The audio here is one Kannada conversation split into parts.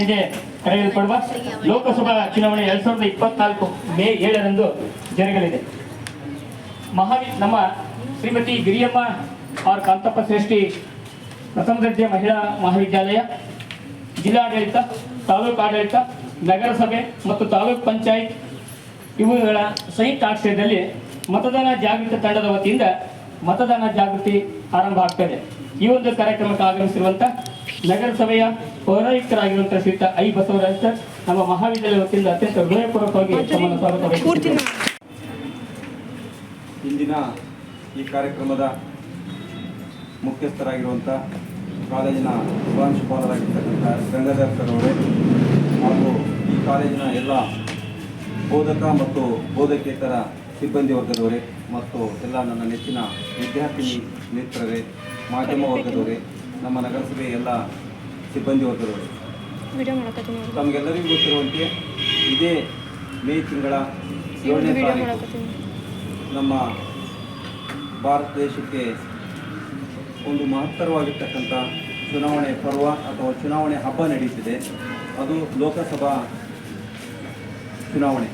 ಎಂದೇ ಕರೆಯಲ್ಪಡುವ ಲೋಕಸಭಾ ಚುನಾವಣೆ ಎರಡ್ ಸಾವಿರದ ಇಪ್ಪತ್ನಾಲ್ಕು ಮೇ ಏಳರಂದು ಜರುಗಲಿದೆ. ಮಹಾವಿ, ನಮ್ಮ ಶ್ರೀಮತಿ ಗಿರಿಯಮ್ಮ ಆರ್ ಕಾಂತಪ್ಪ ಶ್ರೇಷ್ಠಿ ಪ್ರಥಮ ದರ್ಜೆ ಮಹಿಳಾ ಮಹಾವಿದ್ಯಾಲಯ, ಜಿಲ್ಲಾಡಳಿತ, ತಾಲೂಕು ಆಡಳಿತ, ನಗರಸಭೆ ಮತ್ತು ತಾಲೂಕು ಪಂಚಾಯತ್ ಇವುಗಳ ಸಂಯುಕ್ತ ಆಶ್ರಯದಲ್ಲಿ ಮತದಾನ ಜಾಗೃತಿ ತಂಡದ ವತಿಯಿಂದ ಮತದಾನ ಜಾಗೃತಿ ಆರಂಭ ಆಗ್ತದೆ ಈ ಒಂದು ಕಾರ್ಯಕ್ರಮಕ್ಕೆ ಆಗಮಿಸಿರುವಂತ ನಗರಸಭೆಯ ಪೌರಾಯುಕ್ತರಾಗಿರುವಂತಹ ಶ್ರೀತ ಐ ಬಸವರಾಜ್ ಸರ್ ನಮ್ಮ ಮಹಾವಿದ್ಯಾಲಯ ವತಿಯಿಂದ ಅತ್ಯಂತ ಹೃದಯಪೂರ್ವಕವಾಗಿ ತಮ್ಮನ್ನು ಸ್ವಾಗತ ಇಂದಿನ ಈ ಕಾರ್ಯಕ್ರಮದ ಮುಖ್ಯಸ್ಥರಾಗಿರುವಂಥ ಕಾಲೇಜಿನ ಪ್ರಾಂಶುಪಾಲರಾಗಿರ್ತಕ್ಕಂಥ ಗಂಗಾಧರ್ ಸರ್ ಅವರೇ ಹಾಗೂ ಈ ಕಾಲೇಜಿನ ಎಲ್ಲ ಬೋಧಕ ಮತ್ತು ಬೋಧಕೇತರ ಸಿಬ್ಬಂದಿ ವರ್ಗದವರೇ ಮತ್ತು ಎಲ್ಲ ನನ್ನ ನೆಚ್ಚಿನ ವಿದ್ಯಾರ್ಥಿನಿ ಮಿತ್ರರೇ ಮಾಧ್ಯಮ ವರ್ಗದವರೇ ನಮ್ಮ ನಗರಸಭೆ ಎಲ್ಲ ಸಿಬ್ಬಂದಿ ವರ್ಗದವರು ತಮಗೆಲ್ಲರಿಗೂ ಗೊತ್ತಿರುವಂತೆ ಇದೇ ಮೇ ತಿಂಗಳ ಏಳನೇ ತಾರೀಕು ನಮ್ಮ ಭಾರತ ದೇಶಕ್ಕೆ ಒಂದು ಮಹತ್ತರವಾಗಿರ್ತಕ್ಕಂಥ ಚುನಾವಣೆ ಪರ್ವ ಅಥವಾ ಚುನಾವಣೆ ಹಬ್ಬ ನಡೀತಿದೆ ಅದು ಲೋಕಸಭಾ ಚುನಾವಣೆ.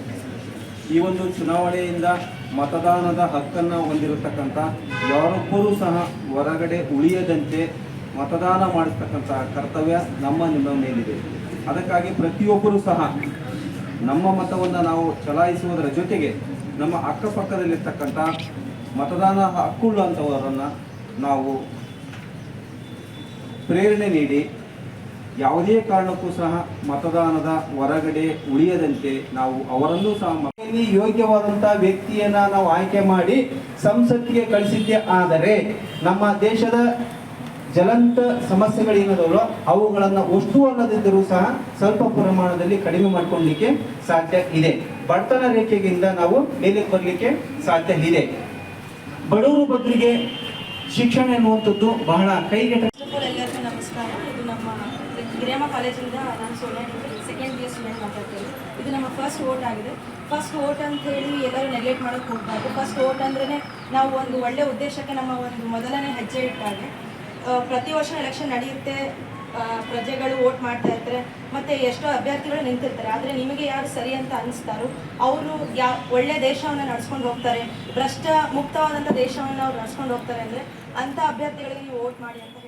ಈ ಒಂದು ಚುನಾವಣೆಯಿಂದ ಮತದಾನದ ಹಕ್ಕನ್ನು ಹೊಂದಿರತಕ್ಕಂಥ ಯಾರೊಬ್ಬರೂ ಸಹ ಹೊರಗಡೆ ಉಳಿಯದಂತೆ ಮತದಾನ ಮಾಡಿಸ್ತಕ್ಕಂಥ ಕರ್ತವ್ಯ ನಮ್ಮ ನಿಮ್ಮ ಮೇಲಿದೆ. ಅದಕ್ಕಾಗಿ ಪ್ರತಿಯೊಬ್ಬರೂ ಸಹ ನಮ್ಮ ಮತವನ್ನು ನಾವು ಚಲಾಯಿಸುವುದರ ಜೊತೆಗೆ ನಮ್ಮ ಅಕ್ಕಪಕ್ಕದಲ್ಲಿರ್ತಕ್ಕಂಥ ಮತದಾನ ಹಕ್ಕುಳ್ಳಂಥವರನ್ನು ನಾವು ಪ್ರೇರಣೆ ನೀಡಿ ಯಾವುದೇ ಕಾರಣಕ್ಕೂ ಸಹ ಮತದಾನದ ಹೊರಗಡೆ ಉಳಿಯದಂತೆ ನಾವು ಅವರನ್ನೂ ಸಹ ಯೋಗ್ಯವಾದಂಥ ವ್ಯಕ್ತಿಯನ್ನ ನಾವು ಆಯ್ಕೆ ಮಾಡಿ ಸಂಸತ್ತಿಗೆ ಕಳಿಸಿದ್ದೆ ಆದರೆ ನಮ್ಮ ದೇಶದ ಜಲಂತ ಸಮಸ್ಯೆಗಳೇನದವೋ ಅವುಗಳನ್ನು ಅಷ್ಟು ಅಲ್ಲದಿದ್ದರೂ ಸಹ ಸ್ವಲ್ಪ ಪ್ರಮಾಣದಲ್ಲಿ ಕಡಿಮೆ ಮಾಡಿಕೊಳ್ಳಲಿಕ್ಕೆ ಸಾಧ್ಯ ಇದೆ. ಬಡತನ ರೇಖೆಗಿಂತ ನಾವು ಮೇಲೆ ಬರಲಿಕ್ಕೆ ಸಾಧ್ಯ ಇದೆ. ಬಡವರು ಬದಲಿಗೆ ಶಿಕ್ಷಣ ಎನ್ನುವಂಥದ್ದು ಬಹಳ ಕೈಗೆಟ ಎಲ್ಲರಿಗೂ ನಮಸ್ಕಾರ. ಇದು ನಮ್ಮ ಕಾಲೇಜಿಂದ ನಾನು ಸೋನಿಯಾ ಸೆಕೆಂಡ್ ಇಯರ್ ಸ್ಟೂಡೆಂಟ್ ಇದು ನಮ್ಮ ಫಸ್ಟ್ ವೋಟ್ ಆಗಿದೆ. ಫಸ್ಟ್ ವೋಟ್ ಅಂತ ಹೇಳಿ ಎಲ್ಲರೂ ನೆಗ್ಲೆಕ್ಟ್ ಮಾಡೋಕ್ಕೆ ಹೋಗ್ಬಾರ್ದು. ಫಸ್ಟ್ ವೋಟ್ ಅಂದ್ರೇ ನಾವು ಒಂದು ಒಳ್ಳೆ ಉದ್ದೇಶಕ್ಕೆ ನಮ್ಮ ಒಂದು ಮೊದಲನೇ ಹೆಜ್ಜೆ ಇಟ್ಟಾಗೆ ಪ್ರತಿ ವರ್ಷ ಎಲೆಕ್ಷನ್ ನಡೆಯುತ್ತೆ ಪ್ರಜೆಗಳು ವೋಟ್ ಮಾಡ್ತಾ ಇರ್ತಾರೆ, ಮತ್ತೆ ಎಷ್ಟೋ ಅಭ್ಯರ್ಥಿಗಳು ನಿಂತಿರ್ತಾರೆ. ಆದರೆ ನಿಮಗೆ ಯಾರು ಸರಿ ಅಂತ ಅನಿಸ್ತಾರೋ, ಅವರು ಯಾ, ಒಳ್ಳೆ ದೇಶವನ್ನು ನಡ್ಸ್ಕೊಂಡು ಹೋಗ್ತಾರೆ. ಭ್ರಷ್ಟ ಮುಕ್ತವಾದಂಥ ದೇಶವನ್ನು ಅವ್ರು ನಡ್ಸ್ಕೊಂಡು ಹೋಗ್ತಾರೆ ಅಂದರೆ ಅಂಥ ಅಭ್ಯರ್ಥಿಗಳಿಗೆ ನೀವು ವೋಟ್ ಮಾಡಿ ಅಂತ